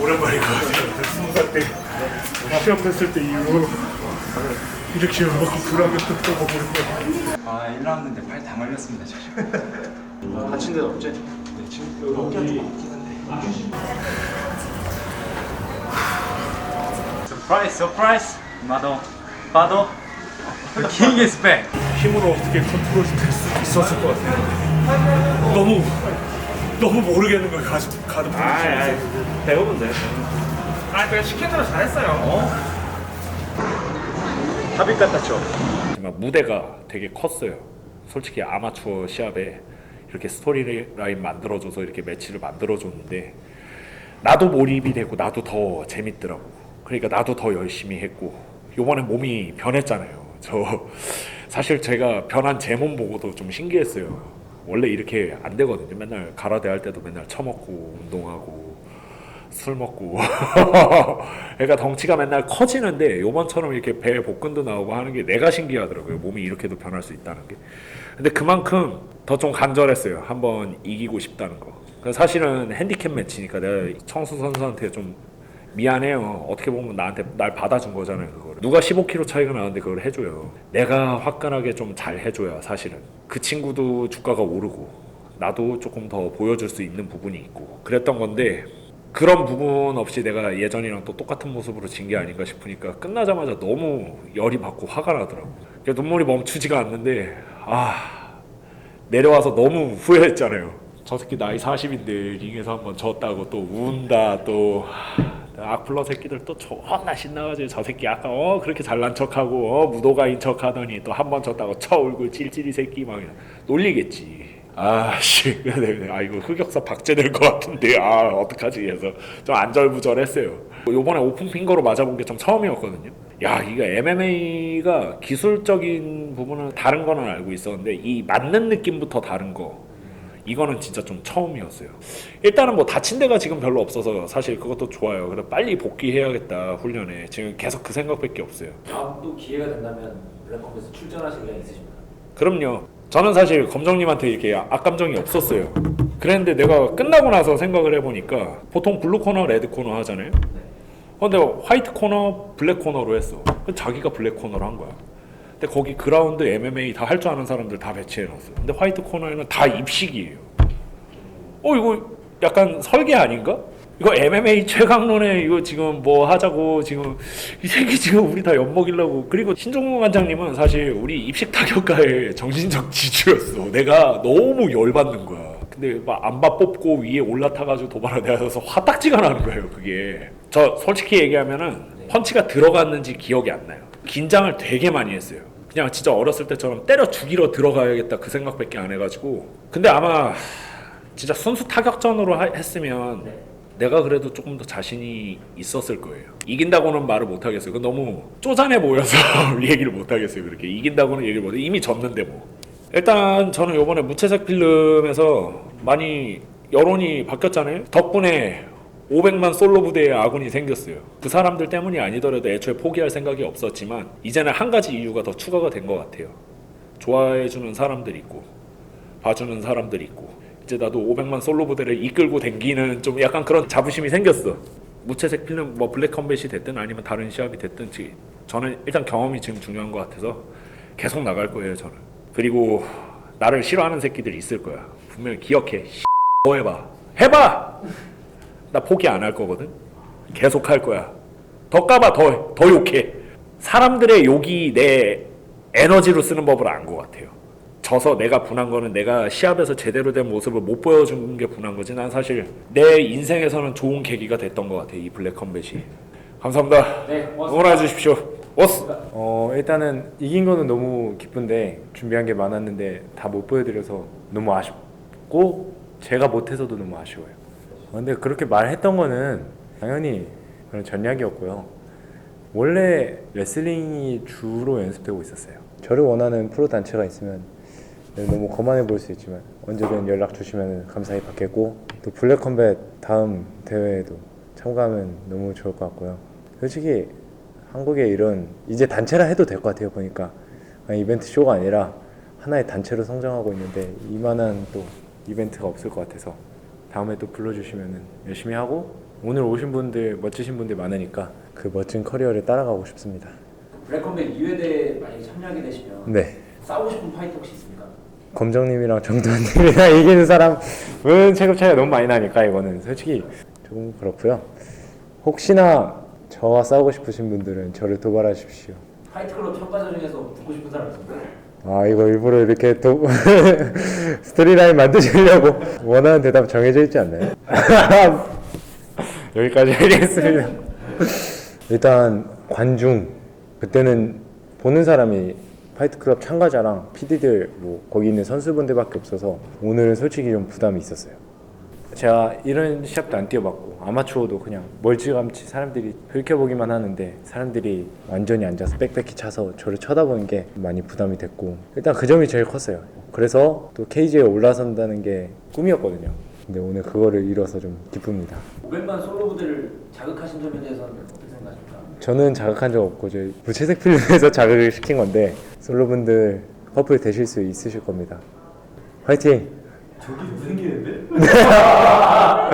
오랜만인 것 같아요. 스무 살때 시합했을 때 이후로 이렇게 음악이 불하게 또 먹는 거. 아 1라운드인데 팔다 말렸습니다 지금 다친 데는 없지? 네, 지금 여기 있긴 한데 서프라이즈 서프라이즈 파도 The king is back 힘으로 어떻게 컨트롤 될 수 있었을 것 같아요. 너무 너무 모르겠는 거예요. 가슴 가슴. 아이 돼 아, 그냥 시킨 대로 잘했어요. 합의 같았죠 하지만 무대가 되게 컸어요. 솔직히 아마추어 시합에 이렇게 스토리라인 만들어줘서 이렇게 매치를 만들어줬는데 나도 몰입이 되고 나도 더 재밌더라고. 그러니까 나도 더 열심히 했고 요번에 몸이 변했잖아요. 저 사실 제가 변한 제 몸 보고도 좀 신기했어요. 원래 이렇게 안 되거든요. 맨날 가라데 할 때도 맨날 처먹고 운동하고 술 먹고. 그러니까 덩치가 맨날 커지는데 요번처럼 이렇게 배 복근도 나오고 하는 게 내가 신기하더라고요. 몸이 이렇게도 변할 수 있다는 게. 근데 그만큼 더 좀 간절했어요. 한번 이기고 싶다는 거. 사실은 핸디캡 매치니까 내가 청수 선수한테 좀 미안해요. 어떻게 보면 나한테 날 받아준 거잖아요 그거를. 누가 15kg 차이가 나는데 그걸 해줘요. 내가 화끈하게 좀 잘 해줘야 사실은. 그 친구도 주가가 오르고 나도 조금 더 보여줄 수 있는 부분이 있고 그랬던 건데 그런 부분 없이 내가 예전이랑 또 똑같은 모습으로 진 게 아닌가 싶으니까 끝나자마자 너무 열이 받고 화가 나더라고. 눈물이 멈추지가 않는데 아 내려와서 너무 후회했잖아요. 저 새끼 나이 40인데 링에서 한번 졌다고 또 운다 또 악플러 새끼들 또 존나 신나가지고 저 새끼 아까 어 그렇게 잘난 척하고 어 무도가인 척하더니 또 한 번 졌다고 쳐 울고 찔찔이 새끼 막 놀리겠지. 아씨, 아 이거 흑역사 박제될 것 같은데 아 어떡하지 해서 좀 안절부절했어요. 요번에 오픈 핑거로 맞아본 게 좀 처음이었거든요. 야 이거 MMA가 기술적인 부분은 다른 거는 알고 있었는데 이 맞는 느낌부터 다른 거 이거는 진짜 좀 처음이었어요. 일단은 뭐 다친 데가 지금 별로 없어서 사실 그것도 좋아요. 그래 빨리 복귀해야겠다 훈련에 지금 계속 그 생각밖에 없어요. 다음 또 기회가 된다면 블랙컴에서 출전하실 의향 있으십니까? 그럼요. 저는 사실 검정님한테 이렇게 악감정이 없었어요. 그랬는데 내가 끝나고 나서 생각을 해보니까 보통 블루 코너, 레드 코너 하잖아요. 근데 화이트 코너, 블랙 코너로 했어. 그 자기가 블랙 코너로 한 거야. 근데 거기 그라운드 MMA 다 할 줄 아는 사람들 다 배치해 놨어. 근데 화이트 코너에는 다 입식이에요. 어 이거 약간 설계 아닌가? 이거 MMA 최강론에 이거 지금 뭐 하자고 지금 이 새끼 지금 우리 다 엿먹이려고. 그리고 신종무 관장님은 사실 우리 입식 타격가의 정신적 지주였어. 내가 너무 열받는 거야. 근데 막 안바 뽑고 위에 올라타가지고 도발하면서 화딱지가 나는 거예요 그게. 저 솔직히 얘기하면은 펀치가 들어갔는지 기억이 안 나요. 긴장을 되게 많이 했어요. 그냥 진짜 어렸을 때처럼 때려 죽이러 들어가야겠다 그 생각밖에 안 해가지고. 근데 아마 진짜 순수 타격전으로 하- 했으면 내가 그래도 조금 더 자신이 있었을 거예요. 이긴다고는 말을 못 하겠어요. 그건 너무 쪼잔해 보여서 얘기를 못 하겠어요. 그렇게 이긴다고는 얘기를 못 해. 이미 졌는데 뭐. 일단 저는 요번에 무채색 필름에서 많이 여론이 바뀌었잖아요. 덕분에 500만 솔로 부대에 아군이 생겼어요. 그 사람들 때문이 아니더라도 애초에 포기할 생각이 없었지만 이제는 한 가지 이유가 더 추가가 된 것 같아요. 좋아해주는 사람들이 있고 봐주는 사람들이 있고 이제 나도 500만 솔로 부대를 이끌고 댕기는 좀 약간 그런 자부심이 생겼어. 무채색 필름 뭐 블랙 컴뱃이 됐든 아니면 다른 시합이 됐든 지- 저는 일단 경험이 지금 중요한 것 같아서 계속 나갈 거예요 저는. 그리고 나를 싫어하는 새끼들 있을 거야. 분명히 기억해. 뭐 해봐. 해봐. 나 포기 안 할 거거든. 계속 할 거야. 더 까봐 더더 욕해. 사람들의 욕이 내 에너지로 쓰는 법을 안 것 같아요. 져서 내가 분한 거는 내가 시합에서 제대로 된 모습을 못 보여준 게 분한 거지. 난 사실 내 인생에서는 좋은 계기가 됐던 것 같아. 이 블랙 컴뱃이. 감사합니다. 네, 고맙습니다. 응원해 주십시오. 오스. 어 일단은 이긴 거는 너무 기쁜데 준비한 게 많았는데 다 못 보여드려서 너무 아쉽고 제가 못해서도 너무 아쉬워요. 어, 근데 그렇게 말했던 거는 당연히 그런 전략이었고요. 원래 레슬링이 주로 연습되고 있었어요. 저를 원하는 프로 단체가 있으면 너무 거만해 보일 수 있지만 언제든 연락 주시면 감사히 받겠고 또 블랙 컴뱃 다음 대회에도 참가하면 너무 좋을 것 같고요. 솔직히 한국에 이런 이제 단체라 해도 될 것 같아요 보니까 이벤트 쇼가 아니라 하나의 단체로 성장하고 있는데 이만한 또 이벤트가 없을 것 같아서 다음에 또 불러주시면 열심히 하고 오늘 오신 분들 멋지신 분들 많으니까 그 멋진 커리어를 따라가고 싶습니다. 블랙컴백 2회대에 만약에 참여하게 되시면 네. 싸우고 싶은 파이터 혹시 있습니까? 검정님이랑 정도원님이랑 이기는 사람은 체급 차이가 너무 많이 나니까 이거는 솔직히 조금 그렇고요. 혹시나 저와 싸우고 싶으신 분들은 저를 도발하십시오. 파이트클럽 참가자 중에서 듣고 싶은 사람 있습니까? 아 이거 일부러 이렇게 또 스토리라인 만드시려고 원하는 대답 정해져 있지 않나요? 여기까지 하겠습니다. 일단 관중 그때는 보는 사람이 파이트클럽 참가자랑 PD들 뭐 거기 있는 선수분들밖에 없어서 오늘은 솔직히 좀 부담이 있었어요. 제가 이런 시합도 안 뛰어봤고 아마추어도 그냥 멀찌감치 사람들이 훑켜보기만 하는데 사람들이 완전히 앉아서 빽빽히 차서 저를 쳐다보는 게 많이 부담이 됐고 일단 그 점이 제일 컸어요 그래서 또 케이지에 올라선다는 게 꿈이었거든요 근데 오늘 그거를 이뤄서 좀 기쁩니다 500만 솔로 부대를 자극하신 점에 대해서는 어떻게 생각하십니까? 저는 자극한 적 없고 저희 무채색 필름에서 자극을 시킨 건데 솔로분들 커플 되실 수 있으실 겁니다 화이팅!